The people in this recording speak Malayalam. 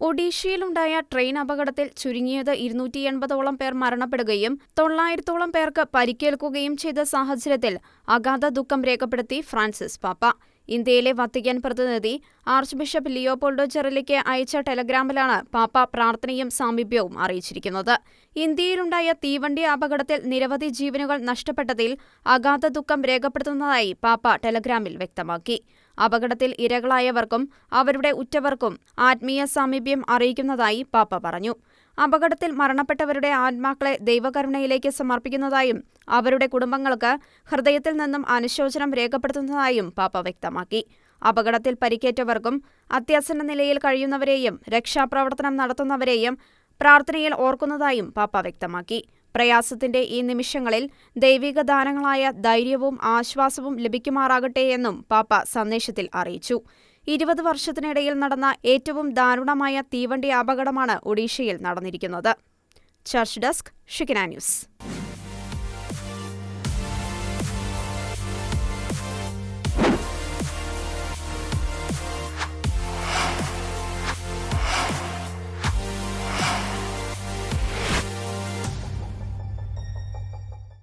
ഒഡീഷയിലുണ്ടായ ട്രെയിൻ അപകടത്തിൽ ചുരുങ്ങിയത് ഇരുന്നൂറ്റി എൺപതോളം പേർ മരണപ്പെടുകയും തൊള്ളായിരത്തോളം പേർക്ക് പരിക്കേൽക്കുകയും ചെയ്ത സാഹചര്യത്തിൽ അഗാധ ദുഃഖം രേഖപ്പെടുത്തി ഫ്രാൻസിസ് പാപ്പ. ഇന്ത്യയിലെ വത്തിക്കാൻ പ്രതിനിധി ആർച്ച് ബിഷപ്പ് ലിയോപോൾഡോ ചെറലിക്ക് അയച്ച ടെലഗ്രാമിലാണ് പാപ്പ പ്രാർത്ഥനയും സാമീപ്യവും അറിയിച്ചിരിക്കുന്നത്. ഇന്ത്യയിലുണ്ടായ തീവണ്ടി അപകടത്തിൽ നിരവധി ജീവനുകൾ നഷ്ടപ്പെട്ടതിൽ അഗാധ ദുഃഖം രേഖപ്പെടുത്തുന്നതായി പാപ്പ ടെലഗ്രാമിൽ വ്യക്തമാക്കി. അപകടത്തിൽ ഇരകളായവർക്കും അവരുടെ ഉറ്റവർക്കും ആത്മീയ സാമീപ്യം അറിയിക്കുന്നതായി പാപ്പ പറഞ്ഞു. അപകടത്തിൽ മരണപ്പെട്ടവരുടെ ആത്മാക്കളെ ദൈവകരുണയിലേക്ക് സമർപ്പിക്കുന്നതായും അവരുടെ കുടുംബങ്ങൾക്ക് ഹൃദയത്തിൽ നിന്നും അനുശോചനം രേഖപ്പെടുത്തുന്നതായും പാപ്പ വ്യക്തമാക്കി. അപകടത്തിൽ പരിക്കേറ്റവർക്കും അത്യാസന്ന നിലയിൽ കഴിയുന്നവരെയും രക്ഷാപ്രവർത്തനം നടത്തുന്നവരെയും പ്രാർത്ഥനയിൽ ഓർക്കുന്നതായും പാപ്പ വ്യക്തമാക്കി. പ്രയാസത്തിന്റെ ഈ നിമിഷങ്ങളിൽ ദൈവിക ദാനങ്ങളായ ധൈര്യവും ആശ്വാസവും ലഭിക്കുമാറാകട്ടെയെന്നും പാപ്പ സന്ദേശത്തിൽ അറിയിച്ചു. ഇരുപത് വർഷത്തിനിടയിൽ നടന്ന ഏറ്റവും ദാരുണമായ തീവണ്ടി അപകടമാണ് ഒഡീഷയിൽ നടന്നിരിക്കുന്നത്. ചർച്ച് ഡെസ്ക് ഷിക്കന ന്യൂസ്.